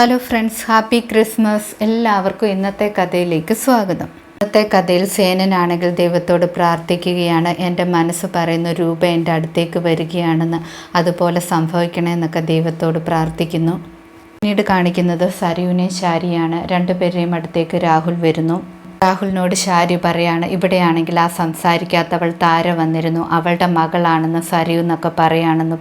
Hello friends happy Christmas എല്ലാവർക്കും ഇന്നത്തെ കഥയിലേക്ക് സ്വാഗതം. ഇന്നത്തെ കഥയിൽ സേനനാണെങ്കിൽ ദൈവത്തോട് പ്രാർത്ഥിക്കുകയാണ്. എന്റെ മനസ്സ് പറയുന്ന രൂപ എന്റെ അടുത്തേക്ക് വരികയാണെന്ന്. അതുപോലെ സംഭവിക്കണമെന്നൊക്കെ ദൈവത്തോട് പ്രാർത്ഥിക്കുന്നു. പിന്നീട് കാണിക്കുന്നത് സരയുനെയും ശാരിയാണ്. രണ്ടുപേരെയും അടുത്തേക്ക് രാഹുൽ വരുന്നു. രാഹുലിനോട് ശാരി പറയാണ് ഇവിടെയാണെങ്കിൽ ആ സംസാരിക്കാത്തവൾ താര വന്നിരുന്നു. അവളുടെ മകളാണെന്ന് സരയു എന്നൊക്കെ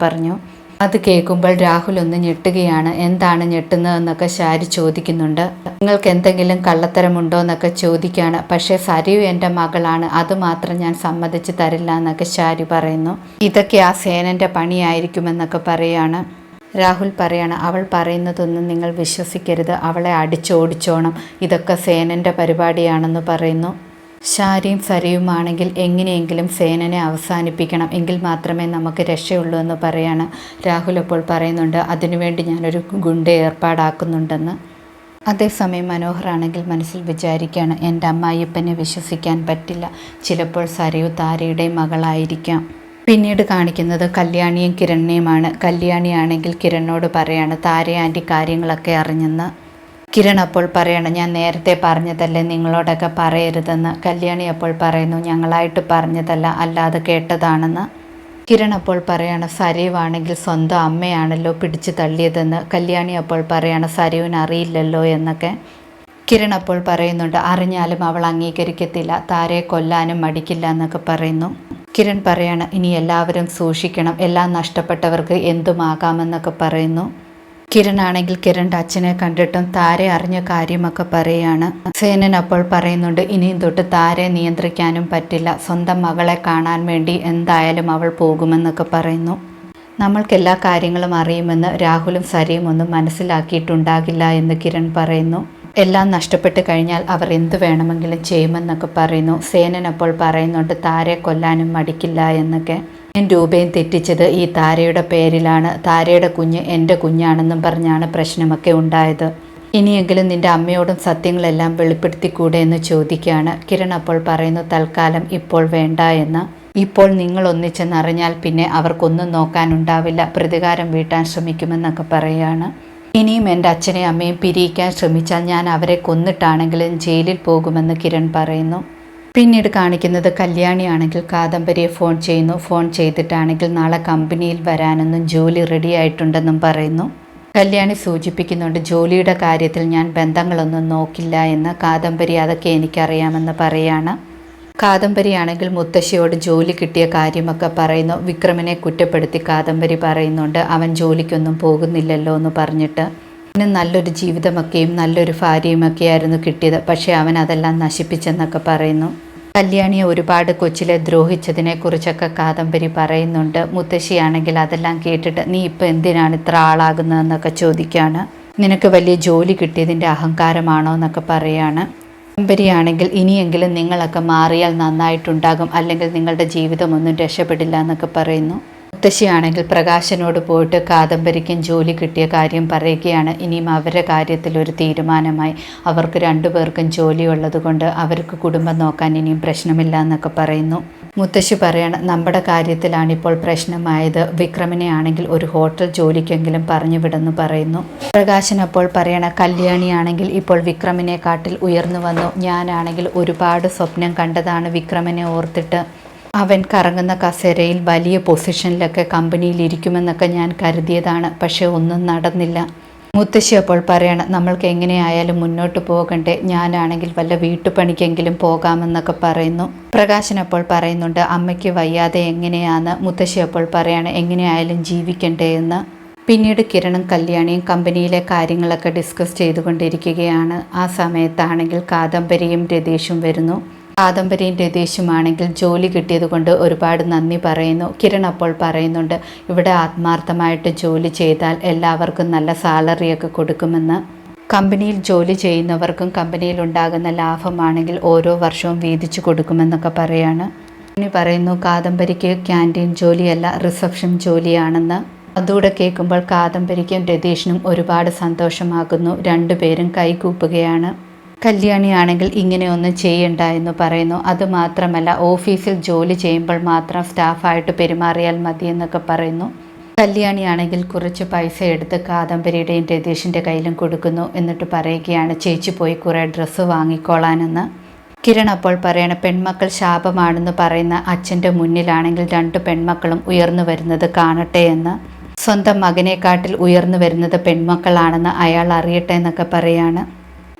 പറഞ്ഞു. അത് കേൾക്കുമ്പോൾ രാഹുൽ ഒന്ന് ഞെട്ടുകയാണ്. എന്താണ് ഞെട്ടുന്നതെന്നൊക്കെ ശാരി ചോദിക്കുന്നുണ്ട്. നിങ്ങൾക്ക് എന്തെങ്കിലും കള്ളത്തരമുണ്ടോ എന്നൊക്കെ ചോദിക്കുകയാണ്. പക്ഷേ സരയു എന്റെ മകളാണ്. അത് മാത്രം ഞാൻ സമ്മതിച്ച് തരില്ല എന്നൊക്കെ ശാരി പറയുന്നു. ഇതൊക്കെ ആ സേനന്റെ പണിയായിരിക്കുമെന്നൊക്കെ പറയാണ്. രാഹുൽ പറയാണ് അവൾ പറയുന്നതൊന്നും നിങ്ങൾ വിശ്വസിക്കരുത്. അവളെ അടിച്ചോടിച്ചോണം. ഇതൊക്കെ സേനന്റെ പരിപാടിയാണെന്ന് പറയുന്നു. ശാരിയും സരയുമാണെങ്കിൽ എങ്ങനെയെങ്കിലും സേനനെ അവസാനിപ്പിക്കണം. എങ്കിൽ മാത്രമേ നമുക്ക് രക്ഷയുള്ളൂ എന്ന് പറയാണ് രാഹുൽ അപ്പോൾ പറയുന്നുണ്ട്. അതിനുവേണ്ടി ഞാനൊരു ഗുണ്ട ഏർപ്പാടാക്കുന്നുണ്ടെന്ന്. അതേസമയം മനോഹറാണെങ്കിൽ മനസ്സിൽ വിചാരിക്കുകയാണ് എന്റെ അമ്മായിയപ്പനെ വിശ്വസിക്കാൻ പറ്റില്ല. ചിലപ്പോൾ സരയു താരയുടെ മകളായിരിക്കാം. പിന്നീട് കാണിക്കുന്നത് കല്യാണിയും കിരണിനെയുമാണ്. കല്യാണിയാണെങ്കിൽ കിരണിനോട് പറയാണ് താര ആന്റി കാര്യങ്ങളൊക്കെ അറിഞ്ഞെന്ന്. കിരൺ അപ്പോൾ പറയണം ഞാൻ നേരത്തെ പറഞ്ഞതല്ലേ നിങ്ങളോടൊക്കെ പറയരുതെന്ന്? കല്യാണി അപ്പോൾ പറയുന്നു ഞങ്ങളായിട്ട് പറഞ്ഞതല്ല അല്ലാതെ കേട്ടതാണെന്ന്. കിരൺ അപ്പോൾ പറയാണ് സരീവാണെങ്കിൽ സ്വന്തം അമ്മയാണല്ലോ പിടിച്ചു തള്ളിയതെന്ന്? കല്യാണി അപ്പോൾ പറയാണ് സരീവിന് അറിയില്ലല്ലോ എന്നൊക്കെ. കിരൺ അപ്പോൾ പറയുന്നുണ്ട് അറിഞ്ഞാലും അവൾ അംഗീകരിക്കത്തില്ല താരെ കൊല്ലാനും മടിക്കില്ല എന്നൊക്കെ പറയുന്നു. കിരൺ പറയാണ് ഇനി എല്ലാവരും സൂക്ഷിക്കണം എല്ലാം നഷ്ടപ്പെട്ടവർക്ക് എന്തുമാകാമെന്നൊക്കെ പറയുന്നു. കിരൺ ആണെങ്കിൽ കിരണിന്റെ അച്ഛനെ കണ്ടിട്ടും താരെ അറിഞ്ഞ കാര്യമൊക്കെ പറയുകയാണ് സേനൻ അപ്പോൾ പറയുന്നുണ്ട് ഇനിയും തൊട്ട് താരെ നിയന്ത്രിക്കാനും പറ്റില്ല. സ്വന്തം മകളെ കാണാൻ വേണ്ടി എന്തായാലും അവൾ പോകുമെന്നൊക്കെ പറയുന്നു. നമ്മൾക്ക് എല്ലാ കാര്യങ്ങളും അറിയുമെന്ന് രാഹുലും സരിയും ഒന്നും മനസ്സിലാക്കിയിട്ടുണ്ടാകില്ല എന്ന് കിരൺ പറയുന്നു. എല്ലാം നഷ്ടപ്പെട്ട് കഴിഞ്ഞാൽ അവർ എന്ത് വേണമെങ്കിലും ചെയ്യുമെന്നൊക്കെ പറയുന്നു. സേനൻ അപ്പോൾ പറയുന്നുണ്ട് താരെ കൊല്ലാനും മടിക്കില്ല എന്നൊക്കെ. രൂപയും തെറ്റിച്ചത് ഈ താരയുടെ പേരിലാണ്. താരയുടെ കുഞ്ഞ് എന്റെ കുഞ്ഞാണെന്നും പറഞ്ഞാണ് പ്രശ്നമൊക്കെ ഉണ്ടായത്. ഇനിയെങ്കിലും നിന്റെ അമ്മയോടും സത്യങ്ങളെല്ലാം വെളിപ്പെടുത്തിക്കൂടെ എന്ന് ചോദിക്കുകയാണ്. കിരൺ അപ്പോൾ പറയുന്നു തൽക്കാലം ഇപ്പോൾ വേണ്ട എന്ന്. ഇപ്പോൾ നിങ്ങൾ ഒന്നിച്ചെന്നറിഞ്ഞാൽ പിന്നെ അവർക്കൊന്നും നോക്കാനുണ്ടാവില്ല. പ്രതികാരം വീട്ടാൻ ശ്രമിക്കുമെന്നൊക്കെ പറയുകയാണ് ഇനിയും എന്റെ അച്ഛനെയും അമ്മയും പിരിയിക്കാൻ ശ്രമിച്ചാൽ ഞാൻ അവരെ കൊന്നിട്ടാണെങ്കിലും ജയിലിൽ പോകുമെന്ന് കിരൺ പറയുന്നു. പിന്നീട് കാണിക്കുന്നത് കല്യാണിയാണെങ്കിൽ കാദംബരിയെ ഫോൺ ചെയ്യുന്നു. ഫോൺ ചെയ്തിട്ടാണെങ്കിൽ നാളെ കമ്പനിയിൽ വരാനെന്നും ജോലി റെഡി ആയിട്ടുണ്ടെന്നും പറയുന്നു. കല്യാണി സൂചിപ്പിക്കുന്നുണ്ട് ജോലിയുടെ കാര്യത്തിൽ ഞാൻ ബന്ധങ്ങളൊന്നും നോക്കില്ല എന്ന് കാദംബരി അതൊക്കെ എനിക്കറിയാമെന്ന് പറയാണ്. കാദംബരിയാണെങ്കിൽ മുത്തശ്ശിയോട് ജോലി കിട്ടിയ കാര്യമൊക്കെ പറയുന്നു. വിക്രമിനെ കുറ്റപ്പെടുത്തി കാദംബരി പറയുന്നുണ്ട് അവൻ ജോലിക്കൊന്നും പോകുന്നില്ലല്ലോ എന്ന് പറഞ്ഞിട്ട്. അവന് നല്ലൊരു ജീവിതമൊക്കെയും നല്ലൊരു ഭാര്യയുമൊക്കെ ആയിരുന്നു കിട്ടിയത്. പക്ഷേ അവൻ അതെല്ലാം നശിപ്പിച്ചെന്നൊക്കെ പറയുന്നു. കല്യാണിയെ ഒരുപാട് കൊച്ചിലെ ദ്രോഹിച്ചതിനെക്കുറിച്ചൊക്കെ കാദംബരി പറയുന്നുണ്ട്. മുത്തശ്ശിയാണെങ്കിൽ അതെല്ലാം കേട്ടിട്ട് നീ ഇപ്പോൾ എന്തിനാണ് ഇത്ര ആളാകുന്നതെന്നൊക്കെ ചോദിക്കുകയാണ് നിനക്ക് വലിയ ജോലി കിട്ടിയതിന്റെ അഹങ്കാരമാണോ? എന്നൊക്കെ പറയാണ്. കാദംബരിയാണെങ്കിൽ ഇനിയെങ്കിലും നിങ്ങളൊക്കെ മാറിയാൽ നന്നായിട്ടുണ്ടാകും. അല്ലെങ്കിൽ നിങ്ങളുടെ ജീവിതമൊന്നും രക്ഷപ്പെടില്ല എന്നൊക്കെ പറയുന്നു. മുത്തശ്ശിയാണെങ്കിൽ പ്രകാശനോട് പോയിട്ട് കാദംബരിക്കും ജോലി കിട്ടിയ കാര്യം പറയുകയാണ്. ഇനിയും അവരുടെ കാര്യത്തിൽ ഒരു തീരുമാനമായി. അവർക്ക് രണ്ടുപേർക്കും ജോലി ഉള്ളതുകൊണ്ട് അവർക്ക് കുടുംബം നോക്കാൻ ഇനിയും പ്രശ്നമില്ല എന്നൊക്കെ പറയുന്നു. മുത്തശ്ശി പറയണം നമ്മുടെ കാര്യത്തിലാണ് ഇപ്പോൾ പ്രശ്നമായത്. വിക്രമിനെ ആണെങ്കിൽ ഒരു ഹോട്ടൽ ജോലിക്കെങ്കിലും പറഞ്ഞു വിടെന്ന് പറയുന്നു. പ്രകാശൻ അപ്പോൾ പറയണ കല്യാണിയാണെങ്കിൽ ഇപ്പോൾ വിക്രമിനെ കാട്ടിൽ ഉയർന്നു വന്നു. ഞാനാണെങ്കിൽ ഒരുപാട് സ്വപ്നം കണ്ടതാണ് വിക്രമിനെ ഓർത്തിട്ട്. അവൻ കറങ്ങുന്ന കസേരയിൽ വലിയ പൊസിഷനിലൊക്കെ കമ്പനിയിൽ ഇരിക്കുമെന്നൊക്കെ ഞാൻ കരുതിയതാണ് പക്ഷേ ഒന്നും നടന്നില്ല. മുത്തശ്ശി അപ്പോൾ പറയണം നമ്മൾക്ക് എങ്ങനെയായാലും മുന്നോട്ട് പോകണ്ടേ ഞാനാണെങ്കിൽ വല്ല വീട്ടുപണിക്കെങ്കിലും പോകാമെന്നൊക്കെ പറയുന്നു. പ്രകാശൻ അപ്പോൾ പറയുന്നുണ്ട് അമ്മയ്ക്ക് വയ്യാതെ എങ്ങനെയാന്ന് മുത്തശ്ശി അപ്പോൾ പറയാണ് എങ്ങനെയായാലും ജീവിക്കണ്ടേ എന്ന്. പിന്നീട് കിരണും കല്യാണിയും കമ്പനിയിലെ കാര്യങ്ങളൊക്കെ ഡിസ്കസ് ചെയ്തുകൊണ്ടിരിക്കുകയാണ്. ആ സമയത്താണെങ്കിൽ കാദംബരിയും രതീഷും വരുന്നു. കാദംബരിയും ദേഷ്യമാണെങ്കിൽ ജോലി കിട്ടിയതുകൊണ്ട് ഒരുപാട് നന്ദി പറയുന്നു. കിരൺ അപ്പോൾ പറയുന്നുണ്ട് ഇവിടെ ആത്മാർത്ഥമായിട്ട് ജോലി ചെയ്താൽ എല്ലാവർക്കും നല്ല സാലറിയൊക്കെ കൊടുക്കുമെന്ന്. കമ്പനിയിൽ ജോലി ചെയ്യുന്നവർക്കും കമ്പനിയിൽ ഉണ്ടാകുന്ന ലാഭമാണെങ്കിൽ ഓരോ വർഷവും വീതിച്ചു കൊടുക്കുമെന്നൊക്കെ പറയാണ്. ഇനി പറയുന്നു കാദംബരിക്ക് ക്യാന്റീൻ ജോലിയല്ല റിസപ്ഷൻ ജോലിയാണെന്ന്. അതുകൂടെ കേൾക്കുമ്പോൾ കാദംബരിക്കും രതീഷിനും ഒരുപാട് സന്തോഷമാകുന്നു. രണ്ടുപേരും കൈകൂപ്പുകയാണ്. കല്യാണിയാണെങ്കിൽ ഇങ്ങനെയൊന്നും ചെയ്യണ്ട എന്ന് പറയുന്നു. അതുമാത്രമല്ല ഓഫീസിൽ ജോലി ചെയ്യുമ്പോൾ മാത്രം സ്റ്റാഫായിട്ട് പെരുമാറിയാൽ മതി എന്നൊക്കെ പറയുന്നു. കല്യാണിയാണെങ്കിൽ കുറച്ച് പൈസ എടുത്ത് കാദംബരിയുടെയും രതീഷിന്റെ കയ്യിലും കൊടുക്കുന്നു എന്നിട്ട് പറയുകയാണ് ചേച്ചി പോയി കുറേ ഡ്രസ്സ് വാങ്ങിക്കോളാനെന്ന്. കിരൺ അപ്പോൾ പറയണ പെൺമക്കൾ ശാപമാണെന്ന് പറയുന്ന അച്ഛന്റെ മുന്നിലാണെങ്കിൽ രണ്ട് പെൺമക്കളും ഉയർന്നു വരുന്നത് കാണട്ടെ എന്ന്. സ്വന്തം മകനെക്കാട്ടിൽ ഉയർന്നു വരുന്നത് പെൺമക്കളാണെന്ന് അയാൾ അറിയട്ടെ എന്നൊക്കെ പറയാണ്.